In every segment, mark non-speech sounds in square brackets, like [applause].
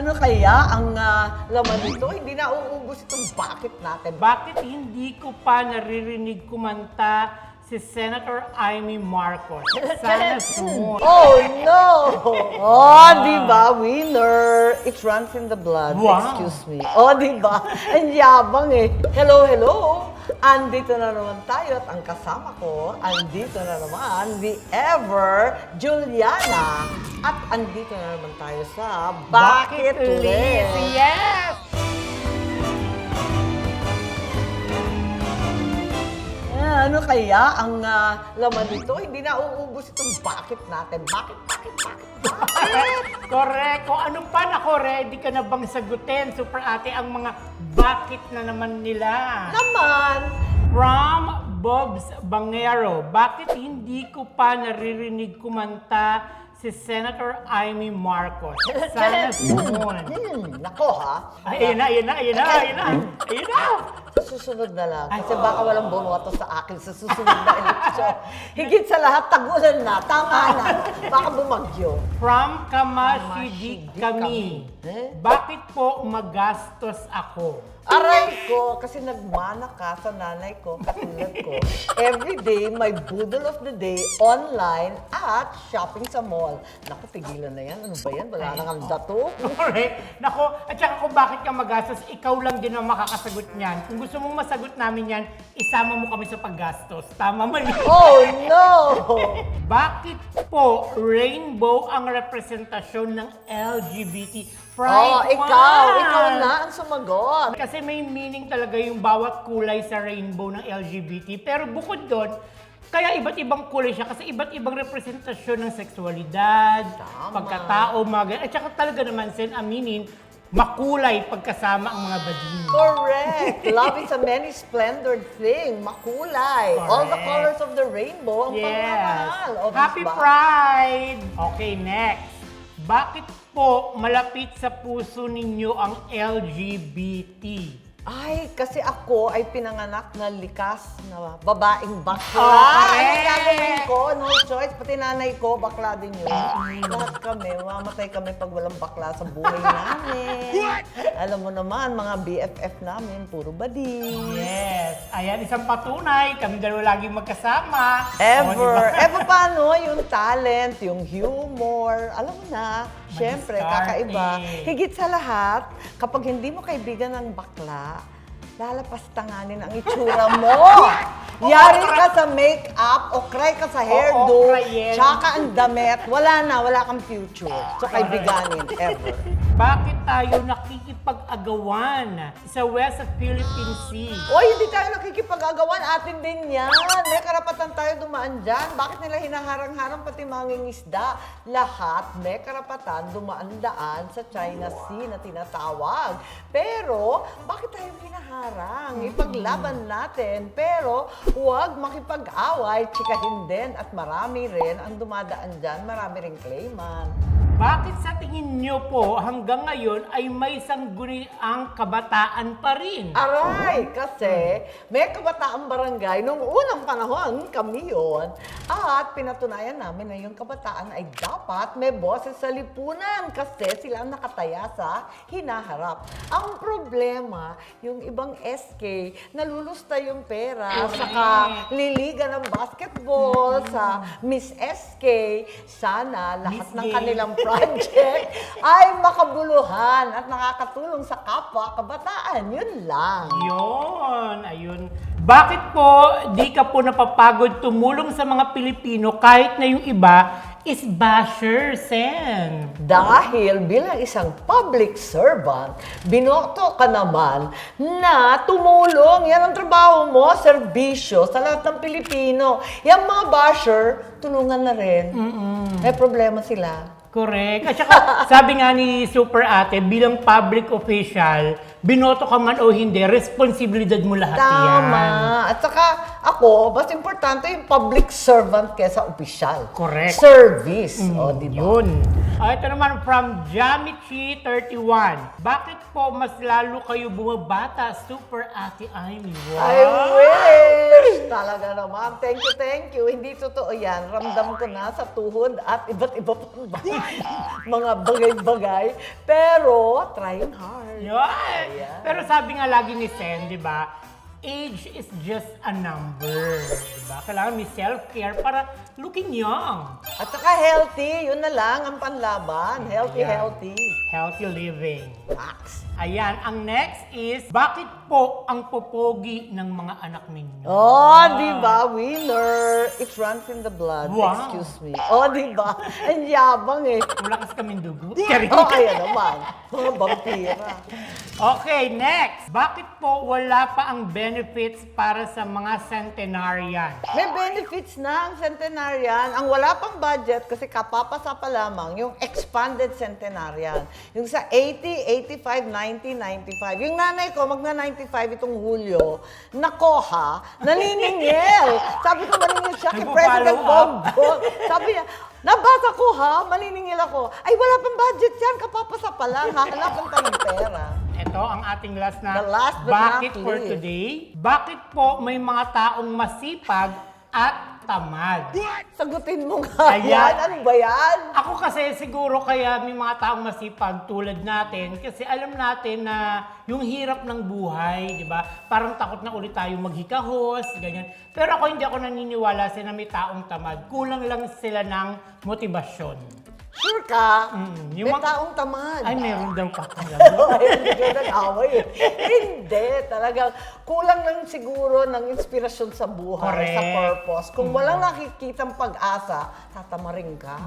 Ano kaya ang ah, laman nito? Hindi na uubos itong bucket natin. Bakit hindi ko pa naririnig kumanta si Senator Amy Marcos? [laughs] Sana soon. Oh no! Oh, di ba? Winner! It runs in the blood. Wow. Excuse me. Oh, di ba? Ang yabang eh. Hello, hello! Andito na naman tayo at ang kasama ko, andito na naman, the ever Juliana. At andito na naman tayo sa Bucket List. Yes! Ano kaya ang ah, laman nito? Hindi na uubos itong bucket natin. Bakit, bakit, bakit, bakit? [laughs] Correct. O ano pa nako, ready ka na bang sagutin, Super Ate, ang mga bakit na naman nila? Naman, From Bob's Bangero, bakit hindi ko pa naririnig kumanta si Senator Amy Marcos? [laughs] Sana soon. hmm, nako ha. Ay, ayun na, ayun na, ayun na, ayun na. Ayun na. Susunod na lang. Kasi baka walang bumoto sa akin sa susunod na eleksyon. [laughs] Higit sa lahat, tagulan na. Tama na. Baka bumagyo. From Kamashi Kamashi di kami. Eh? Bakit po magastos ako? Aray ko, kasi nagmana ka sa nanay ko, katulad ko. [laughs] Every day, my budol of the day, online at shopping sa mall. Naku, tigilan na yan. Ano ba yan? Wala na kang dato. Correct. Nako, at saka kung bakit ka magastos, ikaw lang din ang makakasagot niyan. Kung gusto mong masagot namin yan, isama mo kami sa paggastos. Tama mali. Oh, [laughs] no! Bakit po rainbow ang representasyon ng LGBT Pride Oh, ikaw. Month? Ikaw na ang sumagot. Kasi may meaning talaga yung bawat kulay sa rainbow ng LGBT. Pero bukod doon, kaya iba't ibang kulay siya kasi iba't ibang representasyon ng sexualidad, Tama. pagkatao, mga ganyan. At saka talaga naman, Sen, aminin, makulay pagkasama ang mga bading. Correct. [laughs] Love is a many splendored thing. Makulay. All the Correct. colors of the rainbow. Ang pagmamahal. O, Happy diba? Pride! Okay, next. Bakit po malapit sa puso ninyo ang LGBT? Ay, kasi ako ay pinanganak na likas na babaeng bakla. Oh, ano correct. gagawin ko? No choice. Pati nanay ko, bakla din yun. Lahat kami, mamatay kami pag walang bakla sa buhay namin. Alam mo naman, mga BFF namin, puro bading. Yes. Ayan, isang patunay. Kami dalawa laging magkasama. O, Ever. diba? Ever paano yung talent, yung humor, alam mo na, Madiskarte. kakaiba. Higit sa lahat, kapag hindi mo kaibigan ng bakla, lalapastanganin ang itsura mo. [laughs] Yari ka sa make-up o cry ka sa hairdo, krayin. tsaka ang damit, wala na, wala kang future. So, kaibiganin, ever. Bakit tayo nakikipag-agawan sa West Philippine Sea? Oy, hindi tayo nakikipag-agawan. Atin din yan. May karapatan tayo dumaan dyan. Bakit nila hinaharang-harang pati mangingisda? Lahat may karapatan dumaan-daan sa China Sea na tinatawag. Pero, bakit tayo hinaharang? Ipaglaban natin. Pero, huwag makipag-away. Chikahin din. At marami rin ang dumadaan dyan. Marami rin claimant. Bakit sa tingin nyo po hanggang ngayon ay may sangguniang kabataan pa rin? Aray, kasi may kabataang barangay nung unang panahon kami yon at pinatunayan namin na yung kabataan ay dapat may boses sa lipunan kasi sila ang nakataya sa hinaharap. Ang problema, yung ibang SK, nalulusta yung pera, saka liliga ng basketball sa Miss SK. Sana lahat Miss ng kanilang project [laughs] ay makabuluhan at nakakatulong sa kapwa kabataan. Yun lang. Yun, ayun. Bakit po di ka po napapagod tumulong sa mga Pilipino kahit na yung iba is basher, Sen? Dahil bilang isang public servant, binoto ka naman na tumulong. Yan ang trabaho mo, serbisyo sa lahat ng Pilipino. Yung mga basher, tulungan na rin. May problema sila. Correct. At saka, [laughs] sabi nga ni Super Ate, bilang public official, binoto ka man o hindi, responsibilidad mo lahat yan. Tama. At saka ako, mas importante yung public servant kesa opisyal. Correct. Service. O, di ba? Yun. Ah, ito naman from Jamichi31. Bakit po mas lalo kayo bumabata, Super Ate Amy? Wow! I wish! Talaga naman. Thank you, thank you. Hindi totoo yan. Ramdam ko na sa tuhod at iba't iba pang [laughs] ba- mga bagay-bagay. Pero, trying hard. Yun. Ayan. Pero sabi nga lagi ni Sen, di ba, age is just a number. Di ba? Kailangan may self-care para looking young. At saka healthy. Yun na lang ang panlaban. Healthy, Ayan. healthy. Healthy living. Max. Ayan, ang next is, bakit po ang popogi ng mga anak ninyo? Oh, di ba? Winner. It runs in the blood. Wow. Excuse me. Oh, di ba? [laughs] Ang yabang eh. Wala kasi kaming dugo. Oh, kaya naman. Mga vampira. Okay, next. Bakit po wala pa ang benefits para sa mga centenarian? May benefits na ang centenarian. Ang wala pang budget kasi kapapasa pa lamang yung expanded centenarian. Yung sa 80, 85, 90, 95. Yung nanay ko, magna 95 itong Hulyo, nako ha, naniningil. Sabi ko maniningil siya kay President. Bongbong. Sabi niya, nabasa ko ha, maniningil ako. Ay, wala pang budget yan, kapapasa pa lang, hahanapan tayo ng pera. Ito ang ating last na The last but bakit not for least. today. Bakit po may mga taong masipag at tamad? Sagutin mo nga Ayan. yan. Ano ba yan? Ako kasi siguro kaya may mga taong masipag tulad natin kasi alam natin na yung hirap ng buhay, di ba? Parang takot na ulit tayo maghikahos, ganyan. Pero ako hindi ako naniniwala sa na may taong tamad. Kulang lang sila ng motibasyon. Sure ka? Mm, yung May mga- taong tamad. Ay, meron daw pa. Ay, hindi kayo nag-away eh. Hindi, talagang kulang lang siguro ng inspirasyon sa buhay, Correct. sa purpose. Kung walang nakikitang pag-asa, tatamarin ka.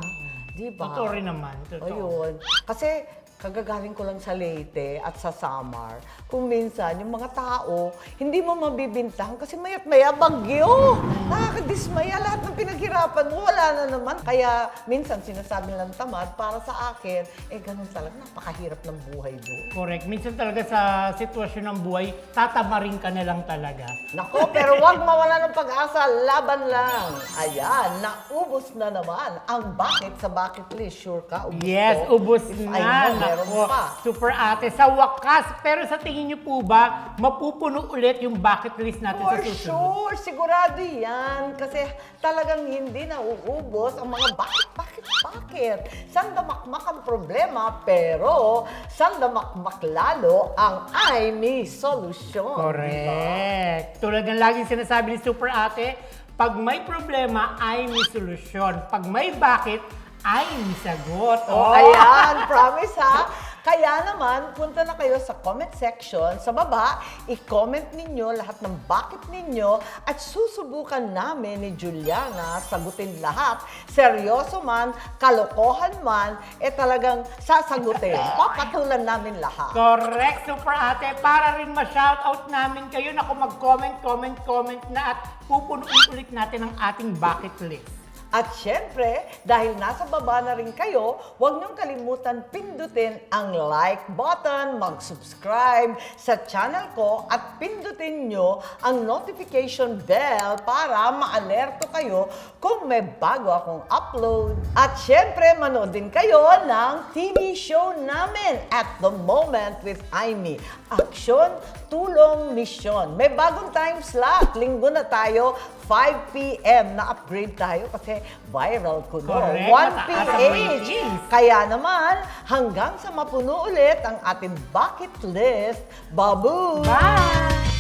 Di ba? Totoo rin naman. Totoo. Ayun. Kasi kagagaling ko lang sa Leyte at sa Samar, kung minsan yung mga tao, hindi mo mabibintang kasi mayat maya bagyo. Nakakadismaya lahat ng pinaghirapan mo, wala na naman. Kaya minsan sinasabi lang tamad, para sa akin, eh ganun talaga, napakahirap ng buhay doon. Correct. Minsan talaga sa sitwasyon ng buhay, tatamarin ka na lang talaga. Nako, pero wag mawala ng pag-asa, laban lang. Ayan, naubos na naman ang bakit sa bucket list. Sure ka? Ubus Yes, to? ubos na. Meron pa. Super ate. Sa wakas, pero sa tingin niyo po ba, mapupuno ulit yung bucket list natin For sa susunod? sure, sigurado yan. Kasi talagang hindi na uubos ang mga bakit, bakit, bakit. Sandamakmak ang problema, pero sandamakmak lalo ang ay may solusyon. Correct. Tulad ng laging sinasabi ni Super Ate, pag may problema, ay may solusyon. Pag may bakit, ay may sagot. Oh, ayan, promise ha. Kaya naman, punta na kayo sa comment section. Sa baba, i-comment ninyo lahat ng bakit ninyo at susubukan namin ni Juliana sagutin lahat. Seryoso man, kalokohan man, eh talagang sasagutin. [laughs] Papatulan namin lahat. Correct, Super Ate. Para rin ma-shoutout namin kayo na kung mag-comment, comment, comment na at pupunuin ulit natin ang ating bucket list. At syempre, dahil nasa baba na rin kayo, huwag niyong kalimutan pindutin ang like button, mag-subscribe sa channel ko at pindutin niyo ang notification bell para ma-alerto kayo kung may bago akong upload. At syempre, manood din kayo ng TV show namin at the moment with Aimee. Aksyon, tulong, misyon. May bagong time slot. Linggo na tayo, 5 p.m. Na-upgrade tayo kasi viral ko no. Correct. 1 Mataas ang PH. Kaya naman, hanggang sa mapuno ulit ang ating bucket list. Babu! Bye!